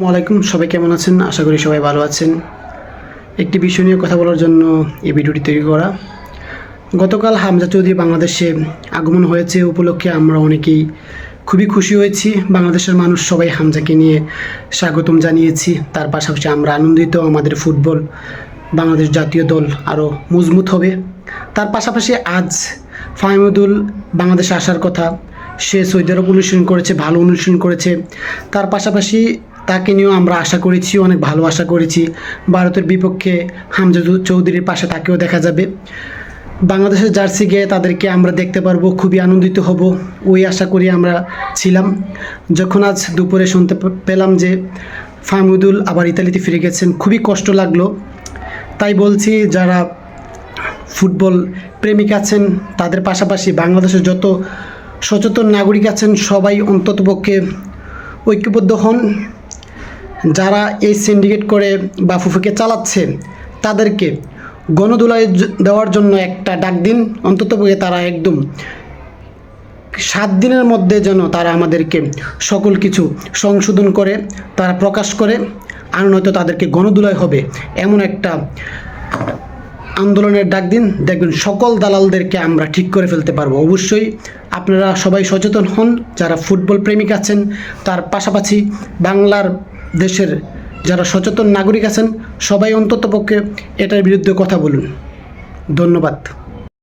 আসসালামাইকুম সবাই কেমন আছেন? আশা করি সবাই ভালো আছেন। একটি বিষয় নিয়ে কথা বলার জন্য এই ভিডিওটি তৈরি করা। গতকাল হামজা চৌধুরী বাংলাদেশে আগমন হয়েছে উপলক্ষে আমরা অনেকেই খুবই খুশি হয়েছি। বাংলাদেশের মানুষ সবাই হামজাকে নিয়ে স্বাগতম জানিয়েছি। তার পাশাপাশি আমরা আনন্দিত আমাদের ফুটবল বাংলাদেশ জাতীয় দল আরও মজবুত হবে। তার পাশাপাশি আজ ফাহিমুদুল বাংলাদেশে আসার কথা, সে সৌদি আরব অনুশীলন করেছে, ভালো অনুশীলন করেছে। তার পাশাপাশি তাকে নিয়েও আমরা আশা করেছি, অনেক ভালো আশা করেছি। ভারতের বিপক্ষে হামজা চৌধুরীর পাশে তাকেও দেখা যাবে। বাংলাদেশের জার্সি গিয়ে তাদেরকে আমরা দেখতে পারব, খুবই আনন্দিত হব, ওই আশা করি আমরা ছিলাম। যখন আজ দুপুরে শুনতে পেলাম যে ফাহমুদুল আবার ইতালিতে ফিরে গেছেন, খুবই কষ্ট লাগল। তাই বলছি, যারা ফুটবল প্রেমিক আছেন, তাদের পাশাপাশি বাংলাদেশের যত সচেতন নাগরিক আছেন, সবাই অন্ততপক্ষে ঐক্যবদ্ধ হন। যারা এই সিন্ডিকেট করে বা ফুফুকে চালাচ্ছে, তাদেরকে গণদুলায় দেওয়ার জন্য একটা ডাক দিন। অন্ততপক্ষে তারা একদম সাত দিনের মধ্যে যেন তারা আমাদেরকে সকল কিছু সংশোধন করে, তারা প্রকাশ করে, আর নয়তো তাদেরকে গণদুলায় হবে এমন একটা আন্দোলনের ডাক দিন। দেখবেন সকল দালালদেরকে আমরা ঠিক করে ফেলতে পারব। অবশ্যই আপনারা সবাই সচেতন হন। যারা ফুটবল প্রেমিক আছেন, তার পাশাপাশি বাংলার দেশের যারা সচেতন নাগরিক আছেন সবাই অন্ততপক্ষে এটার বিরুদ্ধে কথা বলুন। ধন্যবাদ।